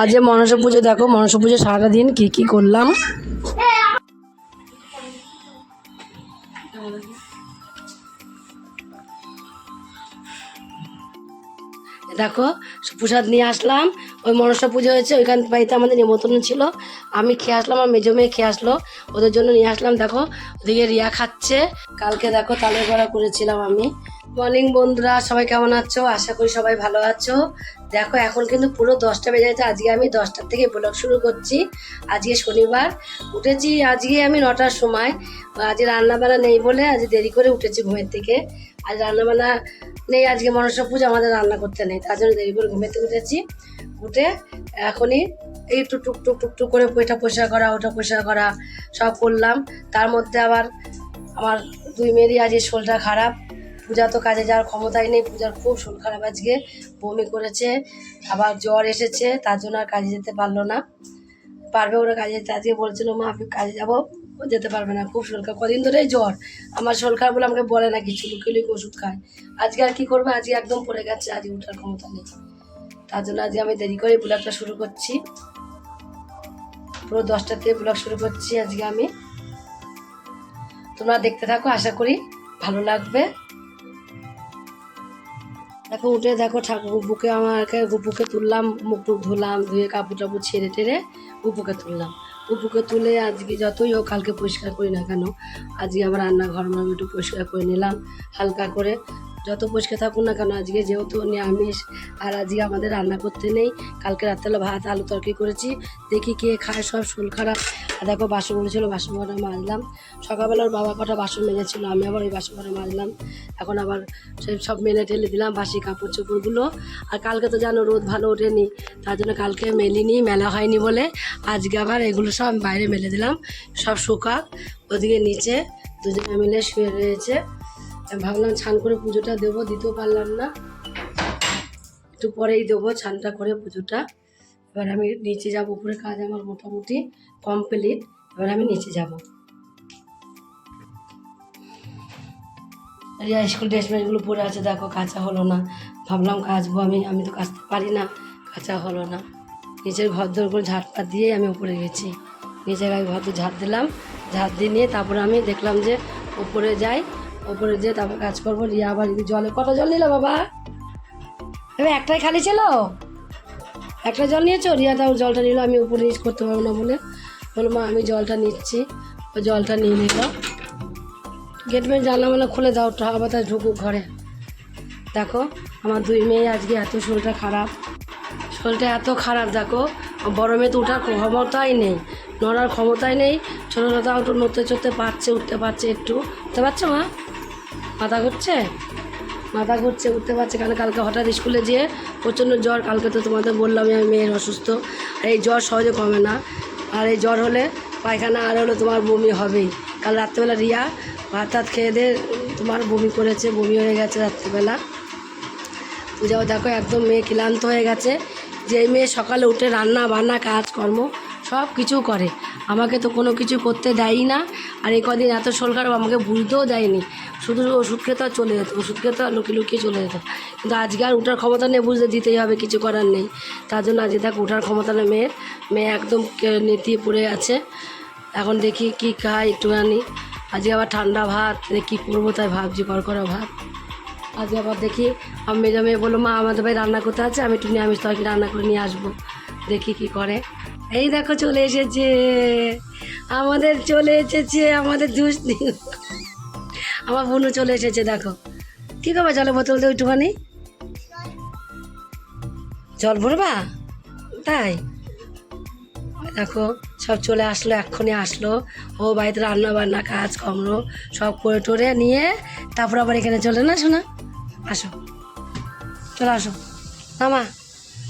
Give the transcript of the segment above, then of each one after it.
আজ যে মনসা পুজো, দেখো, মনসা পুজো সারাটা দিন কী কী করলাম। দেখো, প্রসাদ নিয়ে আসলাম। ওই মনসা পুজো হয়েছে, ওইখান বাড়িতে আমাদের নিমন্ত্রণ ছিল। আমি খেয়ে আসলাম আর মেজো মেয়ে খেয়ে আসলো। ওদের জন্য নিয়ে আসলাম, দেখো, ওদিকে রিয়া খাচ্ছে। কালকে দেখো, তালের বড়া করেছিলাম আমি। মর্নিং বন্ধুরা, সবাই কেমন আছো? আশা করি সবাই ভালো আছো। দেখো, এখন কিন্তু পুরো দশটা বেজে গেছে। আজকে আমি দশটার থেকে ব্লগ শুরু করছি। আজকে শনিবার। উঠেছি, আজকে আমি নটার সময়। আজ রান্নাবান্না নেই বলে আজ দেরি করে উঠেছি ঘুমের থেকে। আজ রান্নাবান্না নেই, আজকে মনসা পুজো, আমাদের রান্না করতে নেই। তার জন্য দেরি করে ঘুমেতে উঠেছি। উঠে এখনই এই টুক টুক টুক টুক টুক করে এটা পরিষ্কার করা, ওটা পরিষ্কার করা, সব করলাম। তার মধ্যে আবার আমার দুই মেয়েরই আজকে শরীরটা খারাপ। পূজা তো কাজে যাওয়ার ক্ষমতাই নেই, পূজার খুব শরীর খারাপ আজকে, বমি করেছে, আবার জ্বর এসেছে, তার জন্য আর কাজে যেতে পারল না। পারবে ওরা কাজে যেতে, আজকে বলছিল, মা, আমি কাজে যাব। যেতে পারবে না, খুব শরীর খারাপ। কদিন ধরেই জ্বর। আমার শরীর খারাপ বলে আমাকে বলে না কিছু, লুকিয়ে লুকিয়ে ওষুধ খায়। আজকে আর কী করবে? আজকে একদম পড়ে গেছে, আজকে ওঠার ক্ষমতা নেই। তার জন্য আজকে আমি দেরি করে ব্লগটা শুরু করছি। পুরো দশটা থেকে ব্লগ শুরু করছি আজকে আমি। তোমরা দেখতে থাকো, আশা করি ভালো লাগবে। দেখো, উঠে দেখো ঠাকুর বুকে আমাকে গুপুকে তুললাম, মুখ টুক ধুলাম, ধুয়ে কাপড় টাপড় ছেড়ে টেরে গুপুকে তুললাম। গুপুকে তুলে আজকে যতই হোক কালকে পরিষ্কার করি না কেন, আজকে আমার রান্নাঘর আমি একটু পরিষ্কার করে নিলাম, হালকা করে। যত পরিষ্কার থাকুন না কেন, আজকে যেহেতু নিরামিষ আর আজকে আমাদের রান্না করতে নেই, কালকে রাত্রেবেলা ভাত, আলু তরকি করেছি, দেখি কে খায়, সব শরীর খারাপ। আর দেখো বাসনগুলো ছিল, বাসন কটা মাজলাম। সকালবেলা ওর বাবা কটা বাসন মেজেছিল, আমি আবার ওই বাসন কটা মাজলাম। এখন আবার সেই সব মেলে টেলে দিলাম, বাসি কাপড় চোপড়গুলো। আর কালকে তো জানো রোদ ভালো ওঠেনি, তার জন্য কালকে মেলিনি, মেলা হয়নি বলে আজকে আবার এগুলো সব বাইরে মেলে দিলাম, সব শুকাক, ওদিকে নিচে দুজনে মিলে শুয়ে রয়েছে। ভাবলাম ছান করে পুজোটা দেবো, দিতেও পারলাম না। একটু পরেই দেবো ছানটা করে পুজোটা। এবার আমি নিচে যাব, উপরে কাজ আমার মোটামুটি কমপ্লিট এবার আমি নিচে যাব। রিয়া স্কুল ড্রেস মেসগুলো পরে আছে, দেখো কাঁচা হলো না। ভাবলাম কাচবো আমি আমি তো কাচতে পারি না, কাঁচা হলো না। নিচের ঘর দর করে ঝাড়পাত দিয়ে আমি উপরে গেছি। নিচের গায়ে ঘর ঝাড় দিলাম, ঝাড় দিয়ে নিয়ে তারপরে আমি দেখলাম যে উপরে যাই উপরে যেয়ে তারপর কাজ করব রিয়া আবার জলে কত জল নিল বাবা? এবার একটাই খালি ছিল? একটা জল নিয়েছো? রিয়া তাও জলটা নিল, আমি উপরে নিচ করতে পারব না বলে। বলো, মা, আমি জলটা নিচ্ছি। ও জলটা নিয়ে নিল। গেট মেয়ে জানলা মালা খুলে দাও আবার তাই ঢুকুক ঘরে। দেখো, আমার দুই মেয়ে আজকে এত শরীরটা খারাপ। শরীরটা এত খারাপ, দেখো বড় মেয়ে তো ওঠার ক্ষমতাই নেই। নড়ার ক্ষমতাই নেই। ছোটো ছোটো একটু নড়তে চড়তে পারছে, উঠতে পারছে একটু। উঠতে পারছ, মা? মাথা ঘুরছে? মাথা ঘুরছে, উঠতে পারছে কারণ কালকে হঠাৎ স্কুলে যেয়ে প্রচণ্ড জ্বর, কালকে তো তোমাদের বললামই আমি মেয়ের অসুস্থ। আর এই জ্বর সহজে কমে না। আর এই জ্বর হলে পায়খানা আর হলে তোমার বমি হবেই। কাল রাত্রেবেলা রিয়া ভাত টাত খেয়ে দিয়ে তোমার বমি করেছে, বমি হয়ে গেছে রাত্রেবেলা। পূজাও দেখো, একদম মেয়ে ক্লান্ত হয়ে গেছে। যে মেয়ে সকালে উঠে রান্না বান্না, কাজকর্ম সব কিছু করে। আমাকে তো কোনো কিছু করতে দেয়ই না। আর এই কদিন এত খারাপ আমাকে বুঝতেও দেয়নি। শুধু ওষুধ খেতে আর চলে যেত ওষুধ খেতে আর লুকিয়ে লুকিয়ে চলে যেত। কিন্তু আজকে আর উঠার ক্ষমতা নেই, বুঝতে দিতেই হবে, কিছু করার নেই। তার জন্য আজকে দেখো উঠার ক্ষমতা নেই মেয়ের। মেয়ে একদম নেতিয়ে পড়ে আছে। এখন দেখি কি খাই একটুখানি। আজকে আবার ঠান্ডা ভাত কী করব তাই ভাবছি করা ভাত। আজকে আবার দেখি আমি মেজো মেয়ে বলল, মা, আমাদের ভাই রান্না করতে আছে? আমি একটু নিরামিষ তরকারি রান্না করে নিয়ে আসব। দেখি কি করে। এই দেখো চলে এসেছে। আমাদের চলে এসেছে, আমাদের দুষ্টি আমার বোনও চলে এসেছে, দেখো। কী করবে জলের বোতল দিয়ে একটুখানি। জল ভরবা? তাই? দেখো, সব চলে আসলো, এক্ষুনি আসলো। ও বাড়িতে রান্না বান্না কাজ কর্ম সব করে টোরে নিয়ে তারপর আবার এখানে চলে। না, শোনা? আসো। চলে আসো। নামা,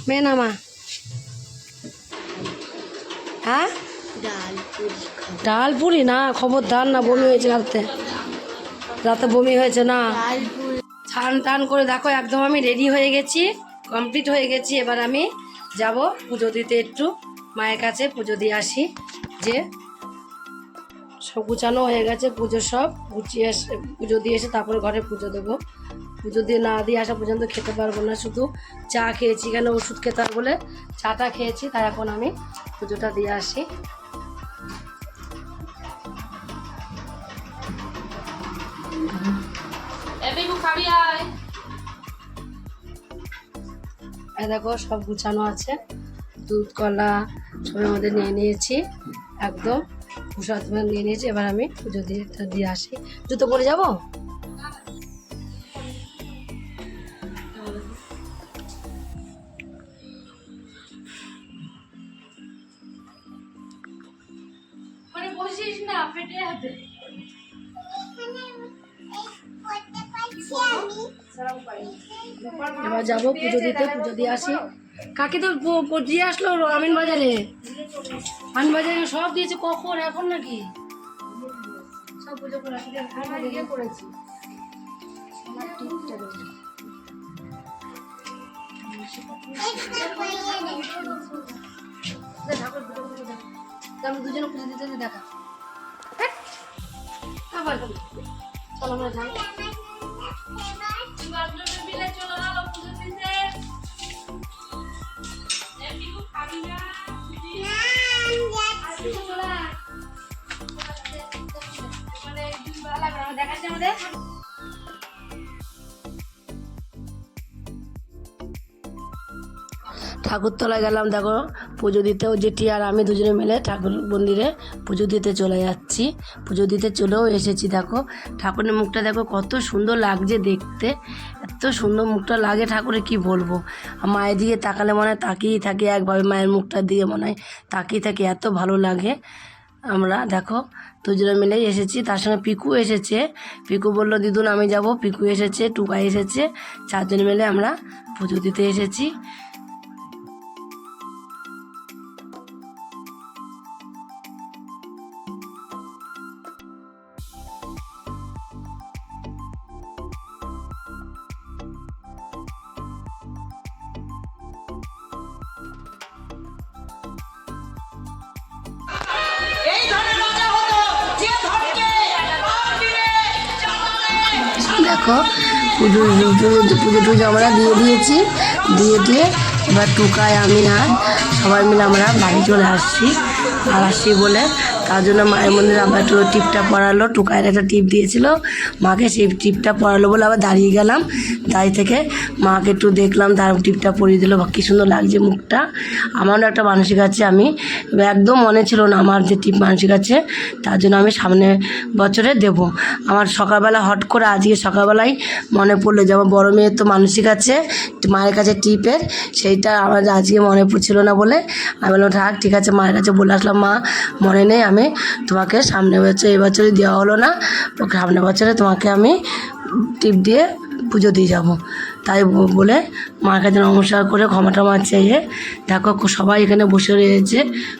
মেয়ে নামা। হ্যাঁ? ডাল পুরি না, খবরদার না, বমি হয়েছে রাতে। রাতে বমি হয়েছে না। ছান টান করে দেখো, একদম আমি রেডি হয়ে গেছি কমপ্লিট হয়ে গেছি। এবার আমি যাব পুজো দিতে একটু। মায়ের কাছে পুজো দিয়ে আসি। যে সব গুছানো হয়ে গেছে, পুজো সব গুছিয়ে পুজো দিয়ে এসে তারপরে ঘরে পুজো দেবো। পুজো দিয়ে না দিয়ে আসা পর্যন্ত খেতে পারব না শুধু চা খেয়েছি কেন ওষুধ খেতে হবে বলে চাটা খেয়েছি তাই এখন আমি পুজোটা দিয়ে আসি। দেখো সব গুছানো আছে দুধ কলা সবের মধ্যে নিয়ে নিয়েছি একদম প্রসাদ নিয়ে নিয়েছি এবার আমি পুজো দিয়ে দিয়ে আসি। জুতো পরে যাব? পুজো দিতে পুজো দিয়ে আসি। কাকে তো দিয়ে আসলো আমিন বাজারে। আমিন বাজারে সব দিয়েছে কখন এখন নাকি? সব পুজো করে আসি আমি ইয়ে করেছি। ঠাকুর দুজনে পুজো দিতে দিতে দেখা। হ্যাঁ? আবার চলো আমরা যাই। ঠাকুরতলায় গেলাম, দেখো, পুজো দিতেও যেটি আর আমি দুজনে মিলে ঠাকুর মন্দিরে পুজো দিতে চলে যাচ্ছি। পুজো দিতে চলেও এসেছি, দেখো। ঠাকুরের মুখটা দেখো, কত সুন্দর লাগছে দেখতে। এত সুন্দর মুখটা লাগে ঠাকুরের কি বলব? মায়ের দিকে তাকালে মনে হয় তাকিয়েই থাকি, একভাবে মায়ের মুখটা দিয়ে মনে হয় তাকিয়ে থাকি, এত ভালো লাগে। আমরা, দেখো দুজনে মিলেই এসেছি। তার সঙ্গে পিকু এসেছে। পিকু বলল, দিদুন, আমি যাব। পিকু এসেছে টুকা এসেছে। চারজন মিলে আমরা পুজো দিতে এসেছি। দেখো, পুজো পুজো টুজো আমরা দিয়ে দিয়েছি। দিয়ে দিয়ে এবার টুকায় আমি আর সবাই মিলে আমরা বাড়ি চলে আসছি, আর আসছি বলে তার জন্য মায়ের মন্দিরে আবার একটু টিপটা পরালো। টুকায়ের একটা টিপ দিয়েছিল, মাকে সেই টিপটা পড়ালো বলে আবার দাঁড়িয়ে গেলাম। দাঁড়িয়ে থেকে মাকে একটু দেখলাম, তার টিপটা পরিয়ে দিল। কি সুন্দর লাগছে মুখটা। আমারও একটা মানসিক আছে, আমি একদম মনে ছিল না আমার যে টিপ মানসিক আছে, তার জন্য আমি সামনে বছরে দেব। আমার সকালবেলা হট করে আজকে সকালবেলায় মনে পড়ল, যে আমার বড় মেয়ের তো মানসিক আছে, মায়ের কাছে টিপের, সেইটা আমার আজকে মনে পড়ছিল না বলে আমি বললাম, থাক, ঠিক আছে, মায়ের কাছে বলে আসলাম, মা, মনে নেই, আমি তোমাকে সামনে বছর এবছরই দেওয়া হলো না, সামনে বছরে তোমাকে আমি টিপ দিয়ে পুজো দিয়ে যাব। তাই বলে মার কাছে নমস্কার করে ক্ষমা টমা চেয়ে দেখো সবাই এখানে বসে রয়েছে।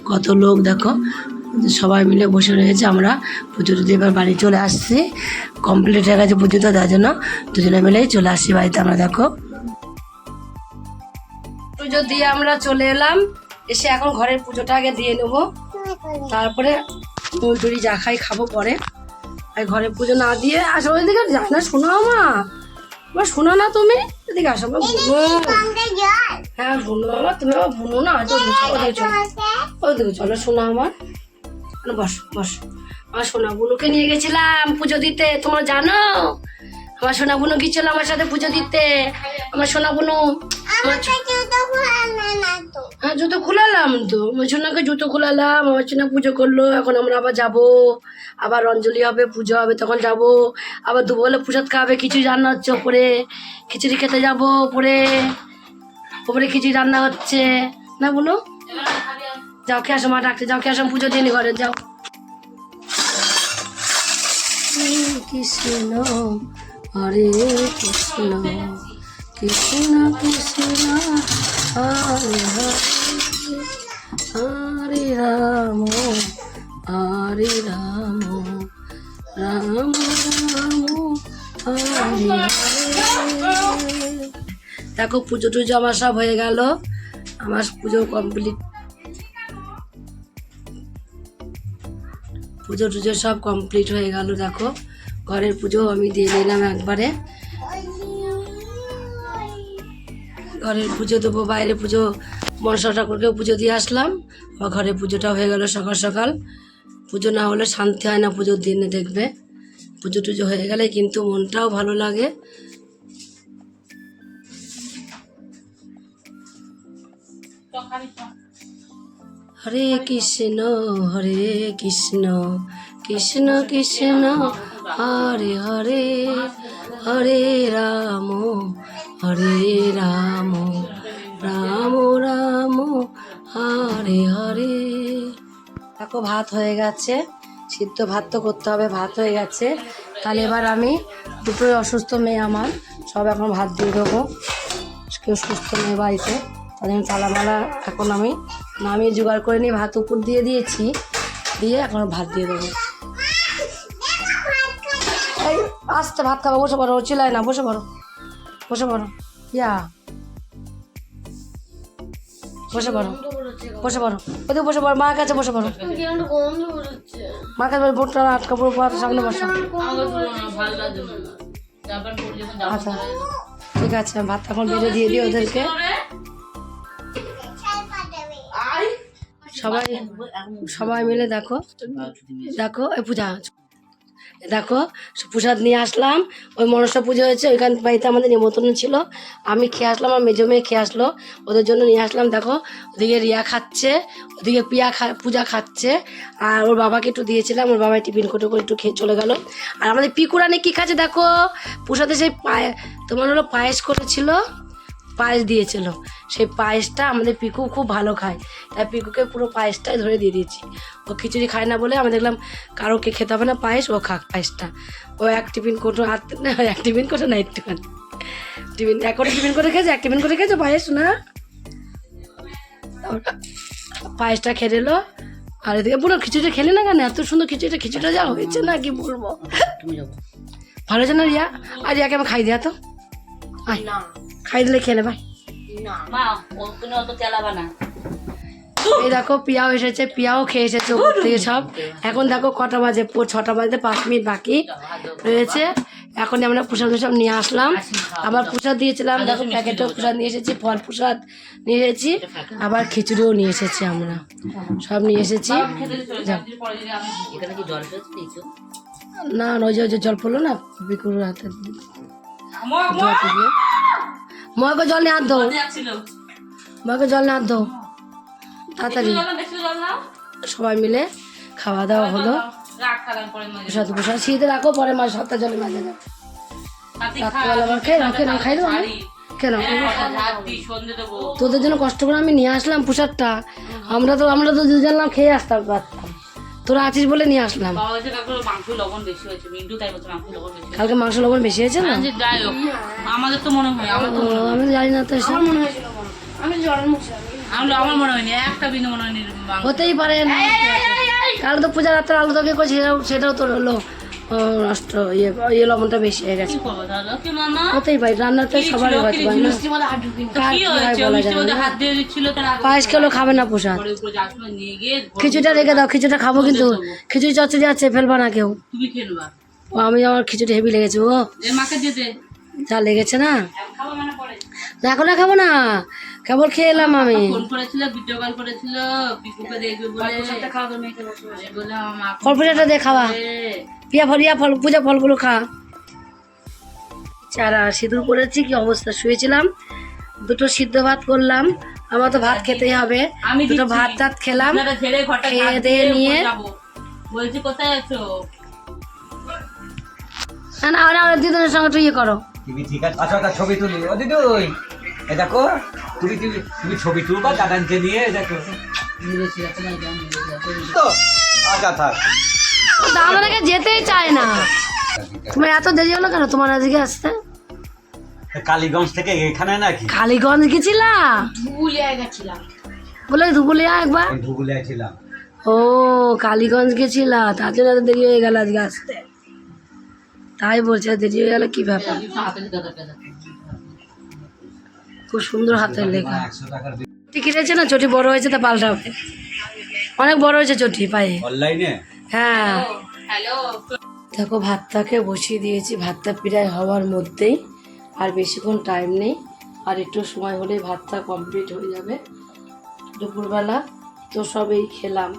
কত লোক দেখো, সবাই মিলে বসে রয়েছে। আমরা পুজো টুজো এবার বাড়ি চলে আসছি। কমপ্লিট হয়ে গেছে পুজোটা, তার জন্য দুজনে মিলেই চলে আসছি বাড়িতে। আমরা দেখো। পুজো দিয়ে আমরা চলে এলাম। এসে এখন ঘরের পুজোটা আগে দিয়ে নেব। তারপরে টুড়ি যা খাই খাব পরে। আর ঘরে পুজো না দিয়ে আসো ওইদিকে যায় না শোনো মা। আমার শোনো না তুমি এদিকে আসো বা বুনো হ্যাঁ বুনো আমার তুমি আবার বুনো না চলো ওদিকে চলো। ওদিকে চলো শোনো আমার। বস বস। আমার সোনা বুনুকে নিয়ে গেছিলাম পুজো দিতে তোমার জানো? আমার সোনা বুনু গিয়েছিল আমার সাথে পুজো দিতে। আমার সোনা বুনু হ্যাঁ জুতো খুলালাম তো। আমার সোনাকে জুতো খুলালাম আমার সোনা পুজো করল এখন আমরা আবার যাব। আবার অঞ্জলি হবে পুজো হবে তখন যাব। আবার দুপুরে প্রসাদ খাওয়াবে খিচুড়ি রান্না হচ্ছে ওপরে। খিচুড়ি খেতে যাব ওপরে। ওপরে খিচুড়ি রান্না হচ্ছে। না বলো যাও কে আসো মা ডাকতে যাও খেয়ে আসো পুজো দিয়ে ঘরে যাও। কৃষ্ণ। হরে কৃষ্ণ কৃষ্ণ কৃষ্ণ, হরে হরে হরে রাম হরে রাম রাম রাম, হরে দেখো পুজো টুজো আমার সব হয়ে গেল, আমার পুজো কমপ্লিট। পুজো টুজো সব কমপ্লিট হয়ে গেল, দেখো। ঘরের পুজো আমি দিয়ে নিলাম একবারে। ঘরের পুজো দেবো, বাইরে পুজো, মনসা ঠাকুরকেও পুজো দিয়ে আসলাম। আবার ঘরে পুজোটা হয়ে গেল সকাল সকাল। পুজো না হলে শান্তি হয় না পুজোর দিনে দেখবে। পুজো টুজো হয়ে গেলে কিন্তু মনটাও ভালো লাগে। হরে কৃষ্ণ হরে কৃষ্ণ কৃষ্ণ কৃষ্ণ, হরে হরে হরে রাম হরে রাম রাম রাম, হরে হরে। দেখো, ভাত হয়ে গেছে। সিদ্ধ ভাত তো করতে হবে, ভাত হয়ে গেছে। তাহলে এবার আমি দুটোই অসুস্থ মেয়ে আমার, সব এখন ভাত দিয়ে দেবো। কেউ সুস্থ মেয়ে বাড়িতে। তাদের চালামালা এখন আমি নামিয়ে জোগাড় করে নিয়ে ভাত উপর দিয়ে দিয়েছি। দিয়ে এখন ভাত দিয়ে দেবো। এই আস্তে ভাত খাব বসে পড়ো চিলাই না বসে পড়ো বসে পড়ো ইয়া। বসে পড়ো বসে পড়ো ওদিকে বসে পড়ো মার কাছে বসে পড়ো। মার কাছে বোটটা আটকা পড়ো, সামনে বসো। আচ্ছা ঠিক আছে ভাত এখন বেড়ে দিয়ে দিই ওদেরকে। সবাই সবাই মিলে দেখো। দেখো। এই পূজা। দেখো প্রসাদ নিয়ে আসলাম। ওই মনসা পুজো হয়েছে ওইখান বাড়িতে আমাদের নিমন্ত্রণ ছিল। আমি খেয়ে আসলাম আমার মেজো মেয়ে খেয়ে আসলো। ওদের জন্য নিয়ে আসলাম দেখো। ওদিকে রিয়া খাচ্ছে ওদিকে পিয়া খা পূজা খাচ্ছে। আর ওর বাবাকে একটু দিয়েছিলাম ওর বাবা টিফিন করে করে একটু খেয়ে চলে গেল। আর আমাদের পিকুরানি কী খাচ্ছে দেখো? প্রসাদে সেই পায়ে তোমার হলো পায়েস করেছিল। পায়েস দিয়েছিল। সেই পায়েসটা আমাদের পিকু খুব ভালো খায়। তাই পিকুকে পুরো পায়েসটাই ধরে দিয়ে দিয়েছি। ও খিচুড়ি খায় না বলে আমি দেখলাম কারোকে খেতে হবে না পায়েস ও খাক পায়েসটা। ও এক টিফিন কোটো হাত না এক টিফিন কোটো না একটুখানি। টিফিন এক করে টিফিন করে খেয়েছে এক টিফিন করে খেয়েছে পায়েস না? পায়েসটা খেয়ে এলো আর এদিকে পুরো খিচুড়ি খেলে না কেন? এত সুন্দর খিচুড়িটা খিচুড়িটা যা হয়েছে না কি বলব? ভালো আছে না রিয়া? আর রিয়াকে আমি খাই দিয়া তো। আয়। খাই দিলে খেলে ভাই। এই দেখো পিয়াও এসেছে পিয়াও খেয়ে এসেছে ওপর থেকে সব। এখন দেখো কটা বাজে পো- ছটা বাজতে পাঁচ মিনিট বাকি রয়েছে। এখন আমরা প্রসাদ সব নিয়ে আসলাম। আবার প্রসাদ দিয়েছিলাম দেখো প্যাকেটেও প্রসাদ নিয়ে এসেছি ফল প্রসাদ নিয়ে এসেছি আবার খিচুড়িও নিয়ে এসেছি আমরা। সব নিয়ে এসেছি। না ওই যে ওই যে জল পড়ল না বিকুর হাতে ময়কে জল নিয়ে হাত যাচ্ছিল ময়কে জল নিয়ে হাত দো তাড়াতাড়ি। না সবাই মিলে খাওয়া দাওয়া হলো। প্রসাদ প্রসাদ শীতে রাখো পরে মাছ সাতটা জলে মাঝে রাত্রিবেলা আবার খেয়ে খাই দেবো আমি কেন দেবো। তোদের জন্য কষ্ট করে আমি নিয়ে আসলাম প্রসাদটা। আমরা তো আমরা তো দুজনলাম খেয়ে আসতাম তোরা আছিস বলে নিয়ে আসলাম। বাবা বলছে কাকু মাংস লবণ বেশি হয়েছে। মিন্টু তাই বলছে মাংস লবণ বেশি কালকে মাংস লবণ বেশি হয়েছে না? যাই হোক। আমাদের তো মনে হয় আমার আমি তো জানি না তো এসব। আমার আমার মনে হয়নি একটা বিন্দু মনে হয়নি হতেই পারে না। কাল তো পূজা রাত্রে আলু তোকে করছি সেটাও সেটাও তো হলো। নষ্ট ইয়ে ইয়ে লবণটা বেশি হয়ে গেছে। হতেই পারে রান্নাতে সবারই হয়তো না। পায়েস খেলেও খাবে না প্রসাদ। খিচুড়িটা রেখে দাও খিচুড়িটা খাব কিন্তু খিচুড়ি চচ্চড়ি আছে ফেলবা না কেউ। আমি আমার খিচুড়ি হেভি লেগেছে ও। যা লেগেছে না। খাব মানে না, খাব না। কেবল খেয়ে এলাম আমি। পূজাটা দিয়ে খাওয়া। পিয়া ফল ইয়া ফল পূজা ফলগুলো খা। চারা সিঁদুর করেছি কি অবস্থা? শুয়েছিলাম দুটো সিদ্ধ ভাত করলাম আমার তো ভাত খেতেই হবে। আমি দুটো। ভাত টাত খেলাম খেয়ে দিয়ে নিয়ে-। বলছি কোথায় আছো? না না না দিদুনের সঙ্গে একটু ইয়ে করো। তুমি ঠিক আছে? আচ্ছা একটা ছবি তুলি। ও দিদি এ দেখো তুমি তুমি তুমি ছবি তুলবা দাদানকে নিয়ে দেখো। তো আচ্ছা থাক। তা আমাদেরকে যেতেই চায় না। তোমার এত দেরি হলো কেন? তোমার আজকে আসতে? কালীগঞ্জ থেকে এখানে নাকি? কালীগঞ্জ গেছিলা বলে ধুবুলিয়া একবার? আমি ধুবুলিয়া ছিলাম। ও কালীগঞ্জ গেছিলা। তার জন্য এত দেরি হয়ে গেল আজকে আসতে। তাই বলছে দেরি হয়ে গেল কি ব্যাপার? খুব সুন্দর হাতের লেখা। চটি কিনেছে না? চটি বড় হয়েছে তা পাল্টাবে অনেক বড় হয়েছে চটি পায়ে। অনলাইনে? হ্যাঁ। হ্যালো দেখো ভাতটাকে বসিয়ে দিয়েছি। ভাতটা প্রায় হওয়ার মধ্যেই আর বেশিক্ষণ টাইম নেই। আর একটু সময় হলেই ভাতটা কমপ্লিট হয়ে যাবে। দুপুরবেলা তো সবেই খেলাম।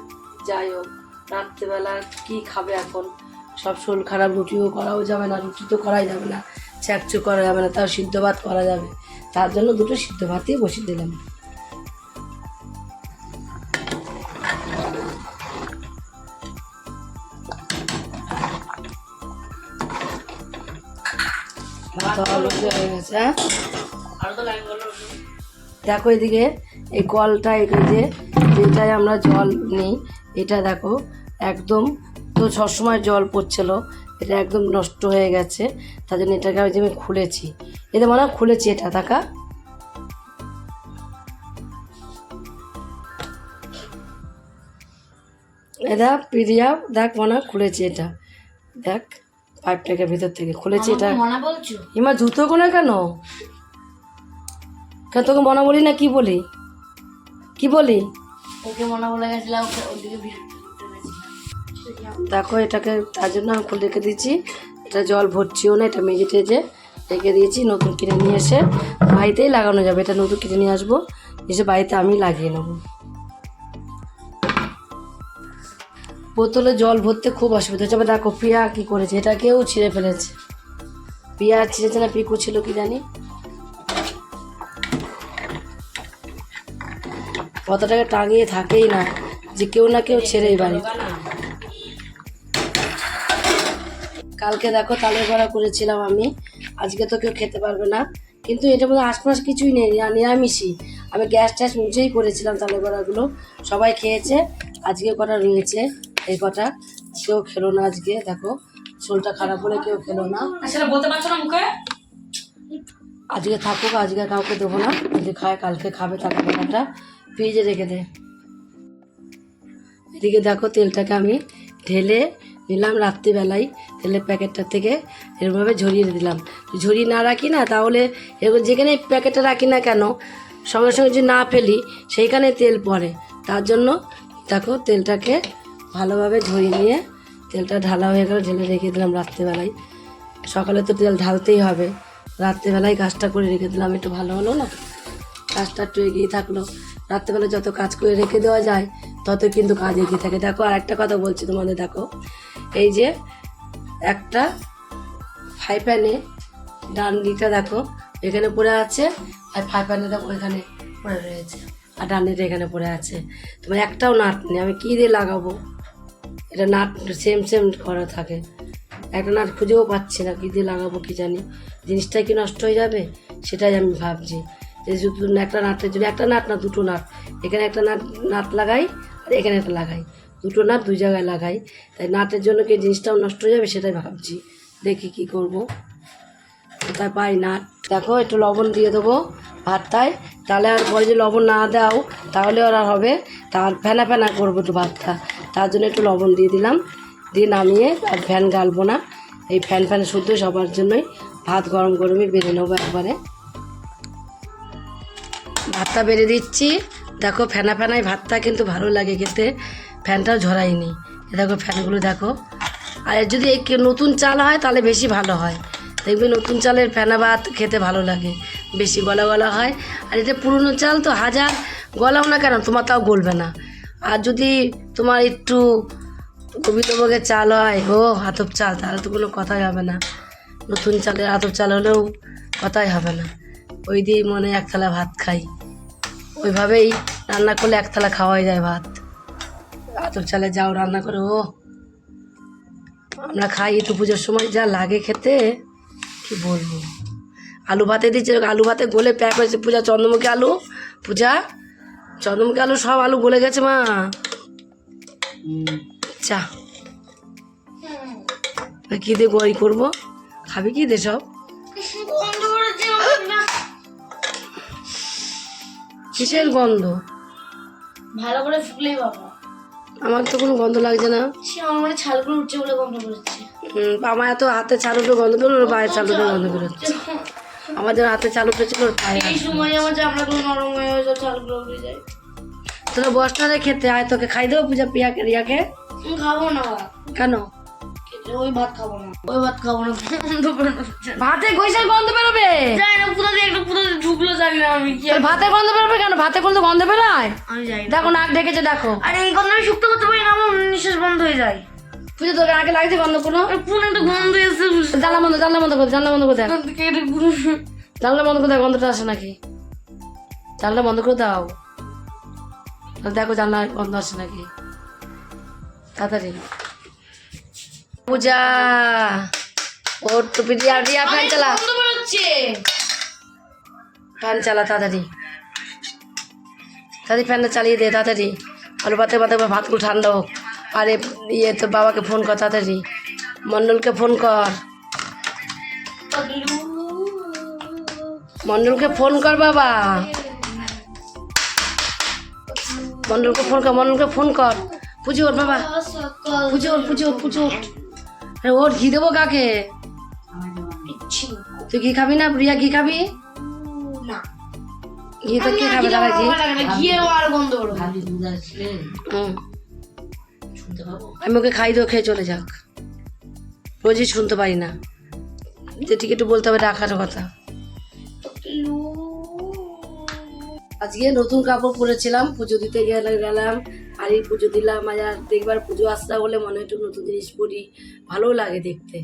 যাই হোক রাত্রেবেলা কী খাবে এখন? সব শরীর খারাপ রুটিও করাও যাবে না রুটি তো করাই যাবে না। চ্যাকচু করা যাবে না তাও সিদ্ধ ভাত করা যাবে। তার জন্য দুটো সিদ্ধ ভাতই বসিয়ে দিলাম। বলো দেখো এদিকে, এই কলটা, এই যে যেটাই আমরা জল নিই, এটা দেখো, একদম তো সবসময় জল পড়ছিল, এটা একদম নষ্ট হয়ে গেছে, তার জন্য এটাকে আমি যে আমি খুলেছি। এটা মনে হয় খুলেছি এটা টাকা এটা পিরিয়া, দেখ মনে খুলেছি এটা। দেখ। পাইপটাকে ভিতর থেকে খুলেছি এটা। ইমা জুতো কোনে কেন? কেন তোকে মনে বলি না কি বলি? কি বলি? ওকে মনে বলে গেছিলাম দেখো এটাকে তার জন্য আমি খুলে রেখে দিয়েছি। এটা জল ভরছিও না এটা মেজে টেজে রেখে দিয়েছি নতুন কিনে নিয়ে এসে বাড়িতেই লাগানো যাবে। এটা নতুন কিনে নিয়ে আসব এসে বাড়িতে আমি লাগিয়ে নেব। বোতলে জল ভরতে খুব অসুবিধা হচ্ছে। দেখো, পিয়া কী করেছে? এটাকেও ছিঁড়ে ফেলেছে। পিয়া ছিঁড়েছে না, পিকু ছিল কি জানি? কতটাকে টাঙিয়ে থাকেই না যে কেউ না কেউ ছেড়েই বাড়ি। কালকে দেখো তালের বড়া করেছিলাম আমি। আজকে তো কেউ খেতে পারবে না। কিন্তু এটার মধ্যে আশপাশ কিছুই নেই, নিরা- নিরামিষই। আমি গ্যাস ট্যাস মুছেই করেছিলাম তালের বড়াগুলো। সবাই খেয়েছে, আজকে কটা রয়েছে। এই কটা। কেউ খেলো না আজকে দেখো। শরীরটা খারাপ বলে কেউ খেলো না। বলতে পারছ না মুখে? আজকে থাকুক আজকে কাউকে দেবো না। যদি খায় কালকে খাবে তাকে বড়াটা ফ্রিজে রেখে দে। এদিকে দেখো তেলটাকে আমি ঢেলে নিলাম রাত্রিবেলায়। তেলের প্যাকেটটা থেকে এরকমভাবে ঝরিয়ে দিলাম। ঝরিয়ে না রাখি না তাহলে এরকম যেখানে প্যাকেটটা রাখি না কেন সঙ্গে সঙ্গে যদি না ফেলি সেইখানে তেল পড়ে। তার জন্য দেখো তেলটাকে ভালোভাবে ঝরিয়ে নিয়ে তেলটা ঢালা হয়ে গেল, ঢেলে রেখে দিলাম রাত্রেবেলায়। সকালে তো তেল ঢালতেই হবে। রাত্রেবেলায় কাজটা করে রেখে দিলাম, একটু ভালো হলো না? কাজটা একটু এগিয়ে থাকল। রাত্রেবেলা যত কাজ করে রেখে দেওয়া যায়, তত কিন্তু কাজ এগিয়ে থাকে। দেখো, আর একটা কথা বলছি তোমাদের, দেখো। এই যে একটা ফ্রাই প্যানে ডান্ডিটা দেখো, এখানে পড়ে আছে, আর ফ্রাই প্যানে দেখো এখানে পড়ে রয়েছে। আর ডান্ডিটা এখানে পড়ে আছে। তোমার একটাও নাট নেই, আমি কী দিয়ে লাগাবো? এটা নাট সেম সেম করা থাকে। একটা নাট খুঁজেও পাচ্ছি না, কী দিয়ে লাগাবো কী জানি। জিনিসটাই কি নষ্ট হয়ে যাবে? সেটাই আমি ভাবছি। যে শুধু একটা নাটের জন্য, একটা নাট না, দুটো নাট। এখানে একটা নাট নাট লাগাই আর এখানে একটা লাগাই। দুটো নাট দুই জায়গায় লাগাই। তাই নাটের জন্য কি জিনিসটাও নষ্ট হয়ে যাবে সেটাই ভাবছি। দেখি কি করব। কোথায় পাই না। দেখো, একটু লবণ দিয়ে দেবো ভাতটায়। তাহলে আর পরে যে লবণ না দাও, তাহলে আর হবে। তার ফেনা ফেনা করব একটু ভাতটা। তার জন্য একটু লবণ দিয়ে দিলাম। দিয়ে নামিয়ে আর ফ্যান গালবো না। এই ফ্যান ফ্যান শুদ্ধ সবার জন্যই। ভাত গরম গরমে বেড়ে নেব একবারে। ভাতটা বেড়ে দিচ্ছি। দেখো, ফেনা ফেনায় ভাতটা কিন্তু ভালো লাগে খেতে। ফ্যানটাও ঝরাইনি দেখো, ফ্যানগুলো দেখো। আর যদি নতুন চাল হয়, তাহলে বেশি ভালো হয়। দেখবে নতুন চালের ফেনা ভাত খেতে ভালো লাগে। বেশি গলা গলা হয়। আর এটা পুরনো চাল তো হাজার গলাও না কেন, তোমার তাও গলবে না। আর যদি তোমার একটু গোবিন্দভোগের চাল হয়, ও হাতপ চাল, তাহলে তো কোনো কথাই হবে না। নতুন চালের হাতপ চাল হলেও কথাই হবে না। ওই দিয়েই মনে এক থালা ভাত খাই। ওইভাবেই রান্না করলে এক থালা খাওয়াই যায় ভাত। আতপ চালে যাও রান্না করে, ও। আমরা খাই একটু পুজোর সময়, যা লাগে খেতে। কি বলব? আলু ভাতে দিচ্ছে আলু ভাতে গলে প্যাক হয়েছে। পূজা চন্দ্রমুখী আলু। পূজা চন্দ্রমুখী আলু সব আলু গলে গেছে মা। চা কী দিয়ে গড়ি করব? খাবি কি দে সব? কিসের গন্ধ? ভালো করে ফুকলেই বাবা। আমার তো কোনো গন্ধ লাগছে না। সে আমার ছালগুলো উঠছে বলে গন্ধ করছে আমার এত হাতে চালু উপরে গন্ধ বেরোলো ওর পায়ের চালু উপরে গন্ধ বেরোচ্ছে আমাদের হাতে চালু উঠেছিল ওর পায়ে এই সময় আমার চামড়াগুলো নরম হয়ে গেছে ছালগুলো উঠে যায়। তোরা বস না রে খেতে আয় তোকে খাই দেবো পূজা পিয়াকে রিয়াকে। খাব না কেন? ওই ভাত খাব না। ওই ভাত খাব না ভাতে গৈসের গন্ধ বেরোবে? জানি না কোথা দিয়ে একটা কোথা দিয়ে ঢুকলো জানি না আমি কি ভাতে গন্ধ বেরোবে কেন? ভাতে করলে গন্ধ বেরোয়? আমি যাই দেখো নাক ডেকেছে দেখো। আরে এই গন্ধ আমি শুকতে করতে পারি না আমার নিঃশ্বাস বন্ধ হয়ে যায়। পুজো তোর আগে লাগছে গন্ধ কোনো কোন একটা গন্ধ এসে জানলা বন্ধ জানলা বন্ধ করে জানলা বন্ধ পুরো জানলা বন্ধ করে দেখ গন্ধটা আসে নাকি? জানলা বন্ধ করে দাও। দেখো জানলা বন্ধ আসে নাকি। তাড়াতাড়ি। পূজা ওর টুপি দিয়া দিয়া ফ্যান চালা। ফ্যান চালা তাড়াতাড়ি। তাড়াতাড়ি ফ্যানটা চালিয়ে দে তাড়াতাড়ি। আলু পাতে পাতে ভাতগুলো ঠান্ডা হোক। আরে ইয়ে তো বাবাকে ফোন কর তাড়াতাড়ি। মন্ডলকে ফোন কর। মন্ডলকে ফোন কর বাবা। মন্ডলকে ফোন কর মন্ডলকে ফোন কর। পুজো ওর বাবা। পুজো ওর পুজো পুজো ওর। আরে ওর ঘি দেবো কাকে? তুই ঘি খাবি না? প্রিয়া ঘি খাবি? ঘি তো কে খাবে? দাদা ঘি? গিয়ে আর গন্ধ বেরো হুম আমি ওকে খাই দেবো খেয়ে চলে যাক। রোজই শুনতে পারি না। যে ঠিক একটু বলতে হবে রাখার কথা। আজকে নতুন কাপড় পরেছিলাম পুজো দিতে গেলে গেলাম বাড়ির পুজো দিলাম আর দেখবার পুজো আসতে বলে মনে হয় একটু নতুন জিনিস পরি ভালো লাগে দেখতে।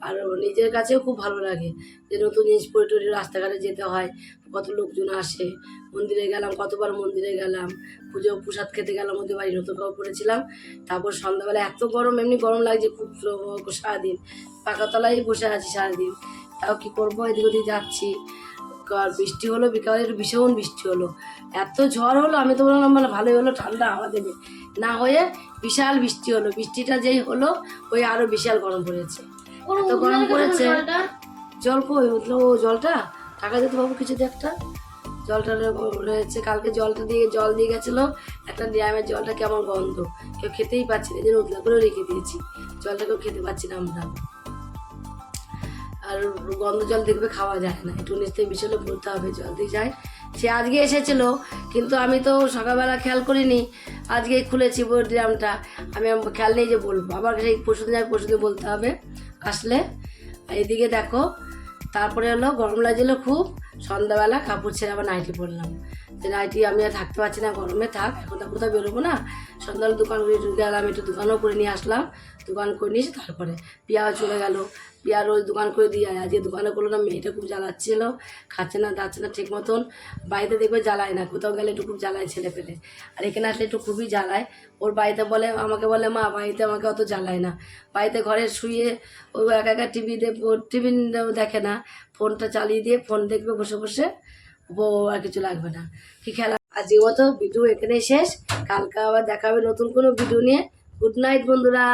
আর নিজের কাছেও খুব ভালো লাগে যে নতুন জিনিস পরে টরে রাস্তাঘাটে যেতে হয় কত লোকজন আসে মন্দিরে গেলাম কতবার মন্দিরে গেলাম পুজো প্রসাদ খেতে গেলাম ওদের বাড়ি নতুন কাপড় পরেছিলাম তারপর সন্ধ্যাবেলা এত গরম এমনি গরম লাগছে খুব সারাদিন। পাকাতলায় বসে আছি সারাদিন। তাও কি করব? এদিক ওদিক যাচ্ছি। আর বৃষ্টি হলো বিকালে ভীষণ বৃষ্টি হলো। এত ঝড় হলো আমি তো বললাম মানে ভালোই হলো ঠান্ডা হাওয়া দেবে। না হয়ে বিশাল বৃষ্টি হলো। বৃষ্টিটা যেই হলো ওই আরও বিশাল গরম পড়েছে। এত গরম পড়েছে। জল কই? উঠল ও জলটা? টাকা দিতে পাবো কিছু দিয়ে একটা? জলটা রয়েছে। কালকে জলটা দিয়ে জল দিয়ে গেছিল। একটা ড্রামের জলটা কেমন গন্ধ? কেউ খেতেই পাচ্ছি না। এই জন্য উতলা করে রেখে দিয়েছি। জলটা কেউ খেতে পাচ্ছি না আমরা। আর গন্ধ জল দেখবে খাওয়া যায় না। একটু নিচ বিশালে বলতে হবে জল দিয়ে যায় সে আজকে এসেছিল, কিন্তু আমি তো সকালবেলা খেয়াল করিনি। আজকে খুলেছি ড্রামটা। আমি খেয়াল নেই যে বলব। আবার সেই পরশুদিন আমি পরশুদিন বলতে হবে। আসলে এদিকে দেখো তারপরে হলো গরম লাগছিল খুব, সন্ধ্যাবেলা কাপড় ছেড়ে আবার নাইটি পরলাম যে নাইটি আমি আর থাকতে পারছি না, গরমে থাক, এখন তো কোথাও বেরোবো না। সন্ধ্যাবেলা দোকান গেলাম, একটু দোকানও করে নিয়ে আসলাম, দোকান করে নিয়েছি তারপরে পিয়াও চলে গেল। পিয়া দোকান করে দিয়ে আয় আজকে দোকানে করল না, মেয়েটা খুব জ্বালাচ্ছিল, খাচ্ছে না, দাচ্ছে না ঠিক মতন। বাড়িতে দেখবে জ্বালায় না, কোথাও গেলে একটু খুব জ্বালায় ছেলে পেলে। আর এখানে আসলে একটু খুবই জ্বালায়। ওর বাড়িতে বলে, আমাকে বলে, মা, বাড়িতে আমাকে অত জ্বালায় না। বাড়িতে ঘরে শুয়ে ও একা একা টিভি টিভি দেখে না, ফোনটা চালিয়ে দিয়ে ফোন দেখবে বসে বসে ও আর কিছু লাগবে না। কি খেলা আজকে মতো ভিডিও এখানে শেষ। কালকে আবার দেখাবে নতুন কোনো ভিডিও নিয়ে। গুড নাইট বন্ধুরা।